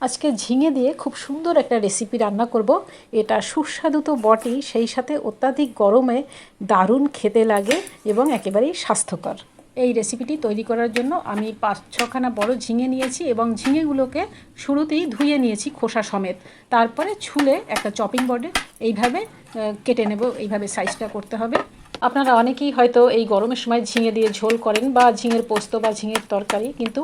আজকে ঝিঙে দিয়ে খুব সুন্দর একটা রেসিপি রান্না করব। এটা সুস্বাদু তো বটেই, সেই সাথে অত্যাধিক গরমে দারুণ খেতে লাগে এবং একেবারেই স্বাস্থ্যকর। এই রেসিপিটি তৈরি করার জন্য আমি পাঁচ ছখানা বড় ঝিঙে নিয়েছি এবং ঝিঙেগুলোকে শুরুতেই ধুয়ে নিয়েছি খোসা সমেত। তারপরে ছুলে একটা চপিং বোর্ডে এইভাবে কেটে নেব, এইভাবে সাইজটা করতে হবে। আপনারা অনেকেই হয়তো এই গরমের সময় ঝিঙে দিয়ে ঝোল করেন বা ঝিঙের পোস্ত বা ঝিঙের তরকারি, কিন্তু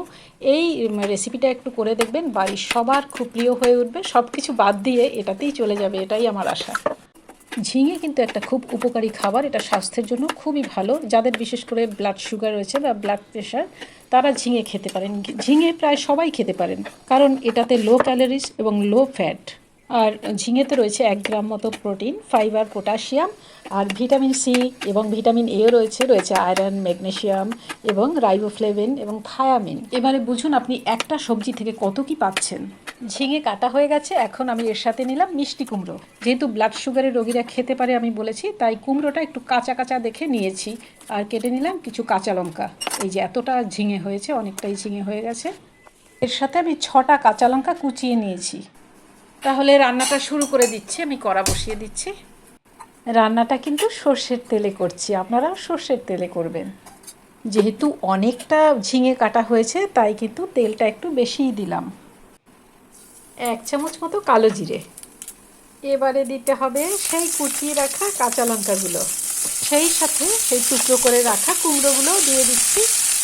এই রেসিপিটা একটু করে দেখবেন বাড়ির সবার খুব প্রিয় হয়ে উঠবে সব কিছু বাদ দিয়ে এটাতেই চলে যাবে, এটাই আমার আশা। ঝিঙে কিন্তু একটা খুব উপকারী খাবার, এটা স্বাস্থ্যের জন্য খুবই ভালো। যাদের বিশেষ করে ব্লাড সুগার রয়েছে বা ব্লাড প্রেশার তারা ঝিঙে খেতে পারেন। ঝিঙে প্রায় সবাই খেতে পারেন, কারণ এটাতে লো ক্যালোরিজ এবং লো ফ্যাট আর ঝিঙেতে রয়েছে এক গ্রাম মতো প্রোটিন, ফাইবার, পটাশিয়াম আর ভিটামিন সি এবং ভিটামিন এও রয়েছে রয়েছে আয়রন, ম্যাগনেশিয়াম এবং রাইবোফ্লেভিন এবং থায়ামিন। এবারে বুঝুন আপনি একটা সবজি থেকে কত কি পাচ্ছেন। ঝিঙে কাটা হয়ে গেছে, এখন আমি এর সাথে নিলাম মিষ্টি কুমড়ো। যেহেতু ব্লাড সুগারের রোগীরা খেতে পারে আমি বলেছি, তাই কুমড়োটা একটু কাঁচা কাঁচা দেখে নিয়েছি আর কেটে নিলাম কিছু কাঁচা লঙ্কা। এই যে এতটা ঝিঙে হয়েছে, অনেকটাই ঝিঙে হয়ে গেছে। এর সাথে আমি ছটা কাঁচা লঙ্কা কুচিয়ে নিয়েছি। তাহলে রান্নাটা শুরু করে দিচ্ছি, আমি কড়া বসিয়ে দিচ্ছি। রান্নাটা কিন্তু সর্ষের তেলে করছি, আপনারাও সর্ষের তেলে করবেন। যেহেতু অনেকটা ঝিঙে কাটা হয়েছে, তাই কিন্তু তেলটা একটু বেশিই দিলাম। এক চামচ মতো কালো জিরে। এবারে দিতে হবে সেই কুচিয়ে রাখা কাঁচা লঙ্কাগুলো। সেই সাথে সেই টুকরো করে রাখা কুমড়োগুলো দিয়ে দিচ্ছি।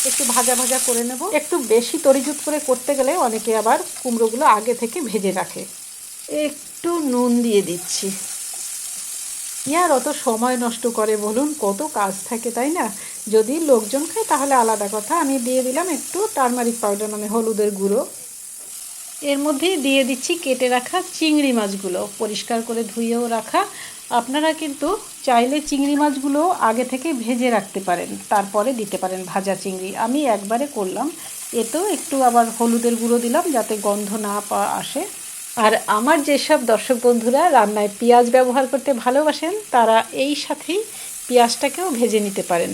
একটু ভাজা ভাজা করে নেব। একটু বেশি তরিজুত করে করতে গেলে অনেকে আবার কুমড়োগুলো আগে থেকে ভেজে রাখে। একটু নুন দিয়ে দিচ্ছি। আর অত সময় নষ্ট করে বলুন, কত কাজ থাকে, তাই না? যদি লোকজন খায় তাহলে আলাদা কথা। আমি দিয়ে দিলাম একটু টারমারিক পাউডার মানে হলুদের গুঁড়ো। এর মধ্যেই দিয়ে দিচ্ছি কেটে রাখা চিংড়ি মাছগুলো। পরিষ্কার করে ধুয়েও রাখা। আপনারা কিন্তু চাইলে চিংড়ি মাছগুলো আগে থেকে ভেজে রাখতে পারেন। তারপরে দিতে পারেন ভাজা চিংড়ি। আমি একবারে করলাম। এতেও একটু আবার হলুদের গুঁড়ো দিলাম যাতে গন্ধ না পা আসে আর আমার যেসব দর্শক বন্ধুরা রান্নায় পেঁয়াজ ব্যবহার করতে ভালোবাসেন, তারা এই সাথেই পেঁয়াজটাকেও ভেজে নিতে পারেন।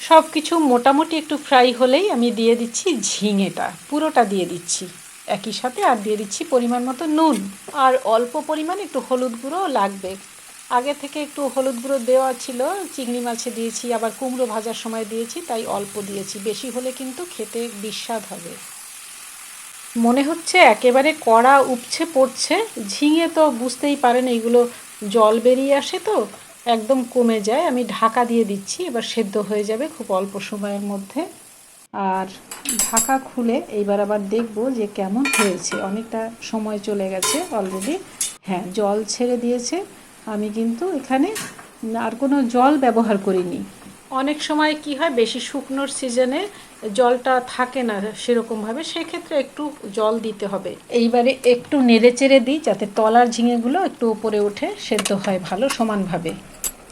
সব কিছু মোটামুটি একটু ফ্রাই হলেই আমি দিয়ে দিচ্ছি ঝিঙেটা, পুরোটা দিয়ে দিচ্ছি। একই সাথে আর দিয়ে দিচ্ছি পরিমাণ মতো নুন, আর অল্প পরিমাণ একটু হলুদ গুঁড়ো লাগবে। আগে থেকে একটু হলুদ গুঁড়ো দেওয়া ছিল, চিংড়ি মাছে দিয়েছি, আবার কুমড়ো ভাজার সময় দিয়েছি, তাই অল্প দিয়েছি। বেশি হলে কিন্তু খেতে বিস্বাদ হবে। মনে হচ্ছে একেবারে কড়া উপছে পড়ছে। ঝিঙে তো বুঝতেই পারেন এইগুলো জল বেরিয়ে আসে তো, একদম কমে যায়। আমি ঢাকা দিয়ে দিচ্ছি, এবার সেদ্ধ হয়ে যাবে খুব অল্প সময়ের মধ্যে। আর ঢাকা খুলে এইবার আবার দেখব যে কেমন হয়েছে। অনেকটা সময় চলে গেছে অলরেডি হ্যাঁ জল ছেড়ে দিয়েছে। আমি কিন্তু এখানে আর কোনো জল ব্যবহার করিনি। অনেক সময় কি হয়, বেশি শুকনোর সিজনে জলটা থাকে না সেরকমভাবে, সেক্ষেত্রে একটু জল দিতে হবে। এইবারে একটু নেড়ে চেড়ে দিই যাতে তলার ঝিঙেগুলো একটু উপরে উঠে সেদ্ধ হয় ভালো সমানভাবে।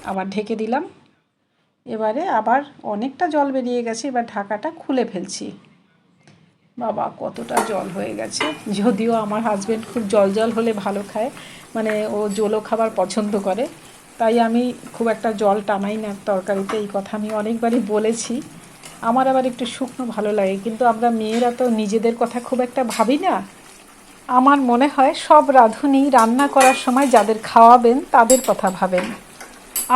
আবার ঢেকে দিলাম। এবারে আবার অনেকটা জল বেরিয়ে গেছে, এবার ঢাকাটা খুলে ফেলছি। বাবা, কতটা জল হয়ে গেছে। যদিও আমার হাজবেন্ড খুব জল জল হলে ভালো খায় মানে ও জলও খাবার পছন্দ করে। তাই আমি খুব একটা জল টানাই না তরকারিতে, এই কথা আমি অনেকবারই বলেছি। আমার আবার একটু শুকনো ভালো লাগে, কিন্তু আমরা মেয়েরা তো নিজেদের কথা খুব একটা ভাবি না। আমার মনে হয় সব রাঁধুনি রান্না করার সময় যাদের খাওয়াবেন তাদের কথা ভাবেন।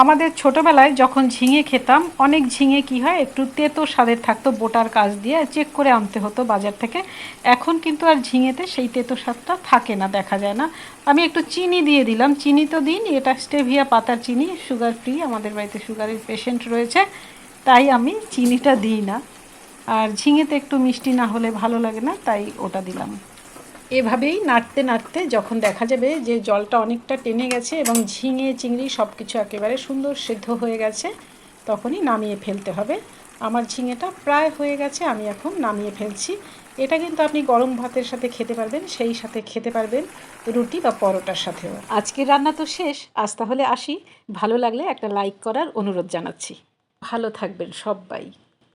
আমাদের ছোটবেলায় যখন ঝিঙে খেতাম, অনেক ঝিঙে কি হয়, একটু তেতো স্বাদের থাকতো, বোটার কাজ দিয়ে চেক করে আনতে হতো বাজার থেকে। এখন কিন্তু আর ঝিঙেতে সেই তেতো স্বাদটা থাকে না, দেখা যায় না। আমি একটু চিনি দিয়ে দিলাম, চিনি তো দিন এটা স্টেভিয়া পাতার চিনি, সুগার ফ্রি, আমাদের বাড়িতে সুগারের পেশেন্ট রয়েছে। তাই আমি চিনিটা দিই না। আর ঝিঙেতে একটু মিষ্টি না হলে ভালো লাগে না, তাই ওটা দিলাম। এভাবেই নাড়তে নাড়তে যখন দেখা যাবে যে জলটা অনেকটা টেনে গেছে এবং ঝিঙে, চিংড়ি সব কিছু একেবারে সুন্দর সিদ্ধ হয়ে গেছে, তখনই নামিয়ে ফেলতে হবে। আমার ঝিঙেটা প্রায় হয়ে গেছে, আমি এখন নামিয়ে ফেলছি। এটা কিন্তু আপনি গরম ভাতের সাথে খেতে পারবেন, সেই সাথে খেতে পারবেন রুটি বা পরোটার সাথেও। আজকের রান্না তো শেষ, আজ তাহলে আসি। ভালো লাগলে একটা লাইক করার অনুরোধ জানাচ্ছি। ভালো থাকবেন সবাই